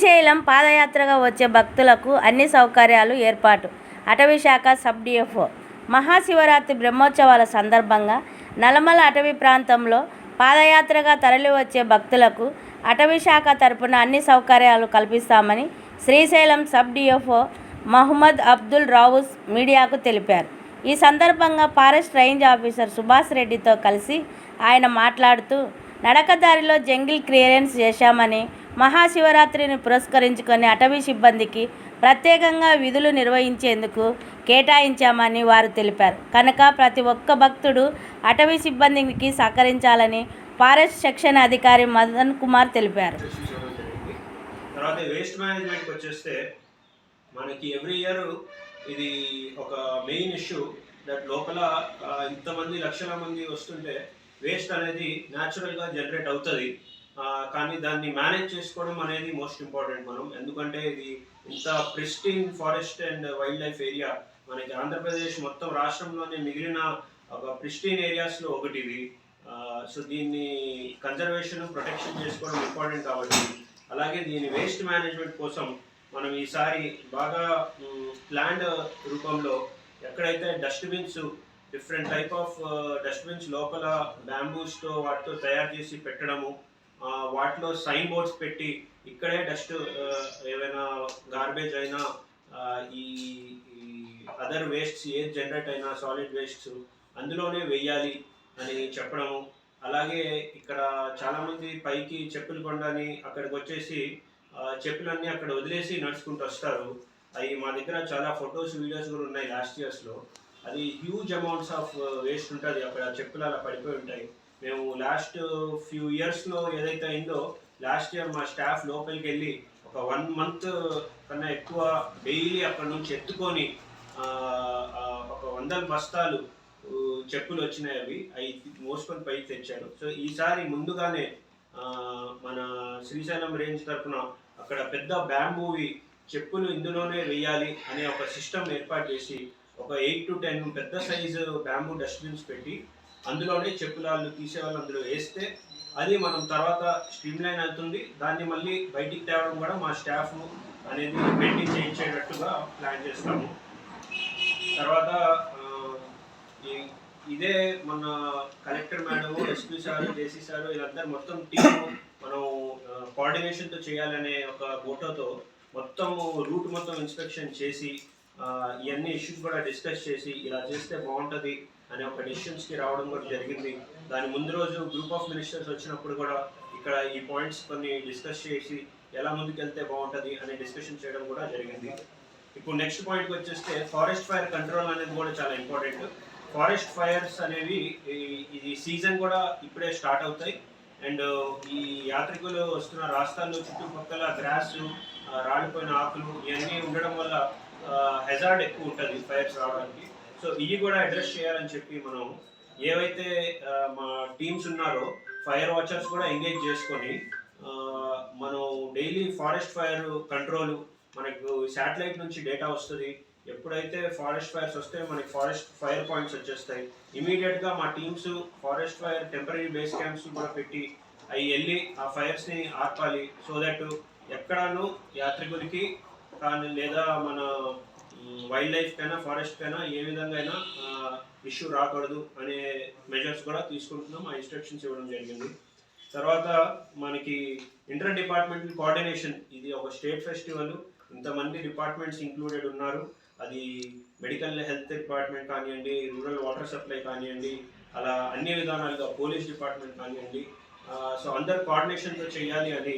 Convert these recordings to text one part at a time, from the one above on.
శ్రీశైలం పాదయాత్రగా వచ్చే భక్తులకు అన్ని సౌకర్యాలు ఏర్పాటు. అటవీ శాఖ సబ్ డిఎఫ్ఓ. మహాశివరాత్రి బ్రహ్మోత్సవాల సందర్భంగా నలమల అటవీ ప్రాంతంలో పాదయాత్రగా తరలివచ్చే భక్తులకు అటవీ శాఖ తరపున అన్ని సౌకర్యాలు కల్పిస్తామని శ్రీశైలం సబ్ డిఎఫ్ఓ మహమ్మద్ అబ్దుల్ రావుస్ మీడియాకు తెలిపారు. ఈ సందర్భంగా ఫారెస్ట్ రేంజ్ ఆఫీసర్ సుభాష్ రెడ్డితో కలిసి ఆయన మాట్లాడుతూ నడకదారిలో జంగిల్ క్లియరెన్స్ చేశామని మహాశివరాత్రిని పురస్కరించుకొని అటవీ సిబ్బందికి ప్రత్యేకంగా విధులు నిర్వహించేందుకు కేటాయించామని వారు తెలిపారు. కనుక ప్రతి ఒక్క భక్తుడు అటవీ సిబ్బందికి సహకరించాలని ఫారెస్ట్ సెక్షన్ అధికారి మదన్ కుమార్ తెలిపారు. తర్వాత వేస్ట్ మేనేజ్మెంట్కి వచ్చేస్తే మనకి ఎవ్రీ ఇయర్ ఇది ఒక మెయిన్ ఇష్యూ దట్ లోపల ఇంతమంది లక్షల మంది వస్తుంటే వేస్ట్ అనేది న్యాచురల్గా జనరేట్ అవుతుంది. కానీ దాన్ని మేనేజ్ చేసుకోవడం అనేది మోస్ట్ ఇంపార్టెంట్ మనం. ఎందుకంటే ఇది ఇంత pristine forest and wildlife area మనకి ఆంధ్రప్రదేశ్ మొత్తం రాష్ట్రంలోనే మిగిలిన ఒక ప్రిస్టిన్ ఏరియాస్లో ఒకటి ఇది సో దీన్ని కన్జర్వేషన్ ప్రొటెక్షన్ చేసుకోవడం ఇంపార్టెంట్ కాబట్టి. అలాగే దీని వేస్ట్ మేనేజ్మెంట్ కోసం మనం ఈసారి బాగా ప్లాండ్ రూపంలో ఎక్కడైతే dustbins different type of dustbins లోపల బ్యాంబూస్తో వాటితో తయారు చేసి పెట్టడము వాటిలో సైన్ బోర్డ్స్ పెట్టి ఇక్కడే డస్ట్ ఏవైనా గార్బేజ్ అయినా ఈ అదర్ వేస్ట్స్ ఏది జనరేట్ అయినా సాలిడ్ వేస్ట్స్ అందులోనే వెయ్యాలి అని చెప్పడం అలాగే ఇక్కడ చాలామంది పైకి చెప్పులు కొండని అక్కడికి వచ్చేసి చెప్పులన్నీ అక్కడ వదిలేసి నడుచుకుంటూ వస్తారు. అవి మా దగ్గర చాలా ఫొటోస్ వీడియోస్ కూడా ఉన్నాయి లాస్ట్ ఇయర్స్లో అది హ్యూజ్ అమౌంట్స్ ఆఫ్ వేస్ట్ ఉంటుంది. అక్కడ చెప్పులు అలా పడిపోయి ఉంటాయి. మేము లాస్ట్ ఫ్యూ ఇయర్స్లో ఏదైతే అయిందో లాస్ట్ ఇయర్ మా స్టాఫ్ లోపలికి వెళ్ళి ఒక వన్ మంత్ కన్నా ఎక్కువ డైలీ అక్కడ నుంచి ఎత్తుకొని ఒక వందల బస్తాలు చెప్పులు వచ్చినాయి అవి. అవి మోసుకొని పైకి తెచ్చారు. సో ఈసారి ముందుగానే మన శ్రీశైలం రేంజ్ తరఫున అక్కడ పెద్ద బ్యాంబూవి చెప్పులు ఇందులోనే వేయాలి అనే ఒక సిస్టమ్ ఏర్పాటు చేసి ఒక ఎయిట్ టు టెన్ పెద్ద సైజు బ్యాంబూ డస్ట్బిన్స్ పెట్టి అందులోనే చెప్పులాళ్ళు తీసేవాళ్ళు అందులో వేస్తే అది మనం తర్వాత స్ట్రీమ్ లైన్ అవుతుంది. దాన్ని మళ్ళీ బయటికి తేవడం కూడా మా స్టాఫ్ అనేది పెయింటింగ్ చేయించేటట్టుగా ప్లాన్ చేస్తాము. తర్వాత ఇదే మన collector madam SP sir JC sir వీళ్ళందరూ మొత్తం టీమ్ మనం కోఆర్డినేషన్తో చేయాలనే ఒక ఫోటోతో మొత్తం రూట్ మొత్తం ఇన్స్పెక్షన్ చేసి ఇవన్నీ ఇష్యూస్ కూడా డిస్కస్ చేసి ఇలా చేస్తే బాగుంటుంది అనే ఒక డెసిషన్స్కి రావడం కూడా జరిగింది. దాని ముందు రోజు గ్రూప్ ఆఫ్ మినిస్టర్స్ వచ్చినప్పుడు కూడా ఇక్కడ ఈ పాయింట్స్ కొన్ని డిస్కస్ చేసి ఎలా ముందుకెళ్తే బాగుంటుంది అనే డిస్కషన్ చేయడం కూడా జరిగింది. ఇప్పుడు నెక్స్ట్ పాయింట్కి వచ్చేస్తే ఫారెస్ట్ ఫైర్ కంట్రోల్ అనేది కూడా చాలా ఇంపార్టెంట్ ఫారెస్ట్ ఫైర్స్ అనేవి ఈ- ఇది సీజన్ కూడా ఇప్పుడే స్టార్ట్ అవుతాయి. అండ్ ఈ యాత్రికులు వస్తున్న రాష్ట్రాల్లో చుట్టుపక్కల గ్రాస్ రాలిపోయిన ఆకులు ఇవన్నీ ఉండడం వల్ల హెజార్డ్ ఎక్కువ ఉంటుంది ఫైర్స్ రావడానికి. సో ఇవి కూడా అడ్రస్ చేయాలని చెప్పి మనం ఏవైతే మా టీమ్స్ ఉన్నారో ఫైర్ వాచర్స్ కూడా ఎంగేజ్ చేసుకొని మనం డైలీ ఫారెస్ట్ ఫైర్ కంట్రోల్ మనకు శాటిలైట్ నుంచి డేటా వస్తుంది. ఎప్పుడైతే ఫారెస్ట్ ఫైర్స్ వస్తే మనకి ఫారెస్ట్ ఫైర్ పాయింట్స్ వచ్చేస్తాయి. ఇమీడియట్గా మా teams forest fire temporary base camps కూడా పెట్టి అవి వెళ్ళి ఆ ఫైర్స్ని ఆర్పాలి. సో దట్ ఎక్కడాను యాత్రికులకి కానీ లేదా మన వైల్డ్ లైఫ్ కైనా ఫారెస్ట్ కైనా ఏ విధంగా అయినా ఇష్యూ రాకూడదు అనే మెజర్స్ కూడా తీసుకుంటున్నాం. ఆ ఇన్స్ట్రక్షన్స్ ఇవ్వడం జరిగింది. తర్వాత మనకి ఇంటర్ డిపార్ట్మెంటల్ కోఆర్డినేషన్ ఇది ఒక స్టేట్ ఫెస్టివల్. ఇంతమంది డిపార్ట్మెంట్స్ ఇంక్లూడెడ్ ఉన్నారు. అది మెడికల్ హెల్త్ డిపార్ట్మెంట్ కానివ్వండి రూరల్ వాటర్ సప్లై కానివ్వండి అలా అన్ని విధానాలుగా పోలీస్ డిపార్ట్మెంట్ కానివ్వండి సో అందరు కోఆర్డినేషన్తో చేయాలి అని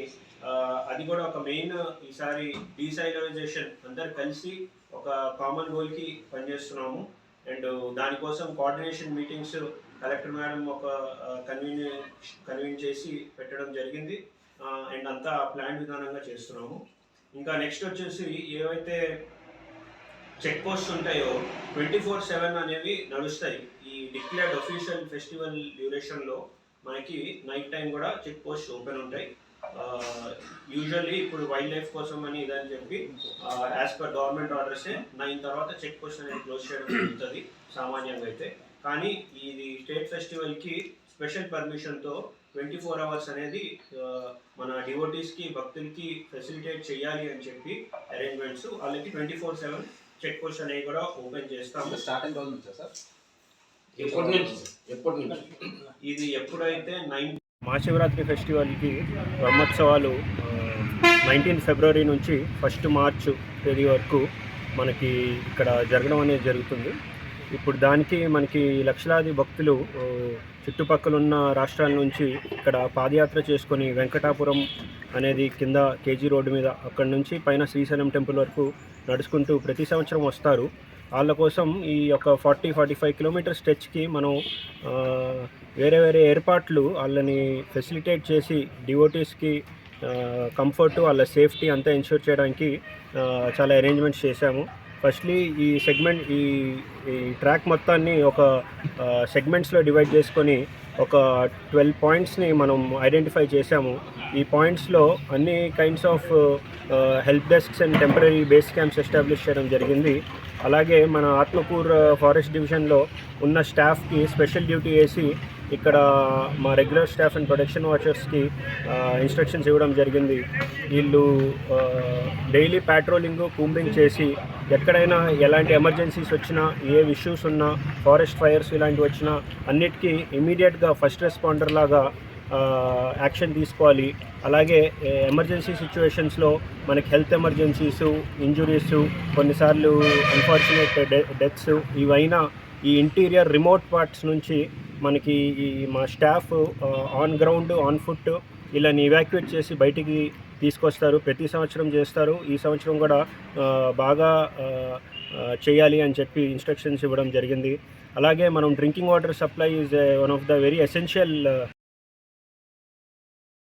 అది కూడా ఒక మెయిన్ ఈసారి డీసైలరైజేషన్ అందరు కలిసి ఒక కామన్ గోల్కి పనిచేస్తున్నాము. అండ్ దానికోసం కోఆర్డినేషన్ మీటింగ్స్ కలెక్టర్ మేడం ఒక కన్వీన్ కన్వీన్ చేసి పెట్టడం జరిగింది. అండ్ అంతా ప్లాన్ విధానంగా చేస్తున్నాము. ఇంకా నెక్స్ట్ వచ్చేసి ఏవైతే చెక్ పోస్ట్ ఉంటాయో ట్వంటీ ఫోర్ సెవెన్ అనేవి నడుస్తాయి. ఈ డిక్లేర్డ్ అఫీషియల్ ఫెస్టివల్ డ్యూరేషన్లో మనకి నైట్ టైం కూడా చెక్ పోస్ట్ ఓపెన్ ఉంటాయి. యూజువల్లీ ఇప్పుడు వైల్డ్ లైఫ్ కోసం అని ఇదని చెప్పి యాజ్ పర్ గవర్నమెంట్ ఆర్డర్సే నైన్ తర్వాత చెక్ పోస్ట్ అనేది క్లోజ్ చేయడం జరుగుతుంది సామాన్యంగా అయితే. కానీ ఇది స్టేట్ ఫెస్టివల్కి స్పెషల్ పర్మిషన్తో ట్వంటీ ఫోర్ అవర్స్ అనేది మన డివోటీస్కి భక్తులకి ఫెసిలిటేట్ చేయాలి అని చెప్పి అరేంజ్మెంట్స్ వాళ్ళకి twenty four seven check post అనేవి కూడా ఓపెన్ చేస్తాము. Starting sir? ఎప్పటి నుంచి? ఎప్పటి నుంచి? ఇది ఎప్పుడైతే నైన్ మహాశివరాత్రి ఫెస్టివల్కి బ్రహ్మోత్సవాలు నైన్టీన్ ఫిబ్రవరి నుంచి ఫస్ట్ మార్చ్ తేదీ వరకు మనకి ఇక్కడ జరగడం అనేది జరుగుతుంది. ఇప్పుడు దానికి మనకి లక్షలాది భక్తులు చుట్టుపక్కల ఉన్న రాష్ట్రాల నుంచి ఇక్కడ పాదయాత్ర చేసుకొని వెంకటాపురం అనేది కింద కేజీ రోడ్డు మీద అక్కడ నుంచి పైన శ్రీశైలం టెంపుల్ వరకు నడుచుకుంటూ ప్రతి సంవత్సరం వస్తారు. వాళ్ళ కోసం ఈ యొక్క ఫార్టీ ఫార్టీ ఫైవ్ కిలోమీటర్ స్ట్రెచ్కి మనం వేరే వేరే ఏర్పాట్లు వాళ్ళని ఫెసిలిటేట్ చేసి డివోటీస్కి కంఫర్ట్ వాళ్ళ సేఫ్టీ అంతా ఎన్షూర్ చేయడానికి చాలా అరేంజ్మెంట్స్ చేశాము. ఫస్ట్లీ ఈ సెగ్మెంట్ ఈ ఈ ట్రాక్ మొత్తాన్ని ఒక సెగ్మెంట్స్లో డివైడ్ చేసుకొని ఒక ట్వెల్వ్ పాయింట్స్ని మనం ఐడెంటిఫై చేశాము. ఈ పాయింట్స్లో అన్ని kinds of help desks and temporary base camps establish చేయడం జరిగింది. అలాగే మన ఆత్మకూర్ uh, ఫారెస్ట్ డివిజన్లో ఉన్న స్టాఫ్కి స్పెషల్ డ్యూటీ వేసి ఇక్కడ మా రెగ్యులర్ స్టాఫ్ అండ్ ప్రొటెక్షన్ వాచర్స్కి ఇన్స్ట్రక్షన్స్ ఇవ్వడం జరిగింది. వీళ్ళు డైలీ ప్యాట్రోలింగ్ కూంబింగ్ చేసి ఎక్కడైనా ఎలాంటి ఎమర్జెన్సీస్ వచ్చినా ఏ ఇష్యూస్ ఉన్నా ఫారెస్ట్ ఫైర్స్ ఇలాంటివి వచ్చినా అన్నిటికీ ఇమీడియట్గా ఫస్ట్ రెస్పాండర్ లాగా యాక్షన్ తీసుకోవాలి. అలాగే ఎమర్జెన్సీ సిచ్యువేషన్స్లో మనకి హెల్త్ ఎమర్జెన్సీస్ ఇంజురీస్ కొన్నిసార్లు అన్ఫార్చునేట్ డెత్స్ ఇవైనా ఈ ఇంటీరియర్ రిమోట్ పార్ట్స్ నుంచి మనకి ఈ మా staff on ground on foot ఇలా ఇవాక్యుయేట్ చేసి బయటికి తీసుకొస్తారు. ప్రతి సంవత్సరం చేస్తారు. ఈ సంవత్సరం కూడా బాగా చేయాలి అని చెప్పి ఇన్స్ట్రక్షన్స్ ఇవ్వడం జరిగింది. అలాగే మనం drinking water supply is one of the very essential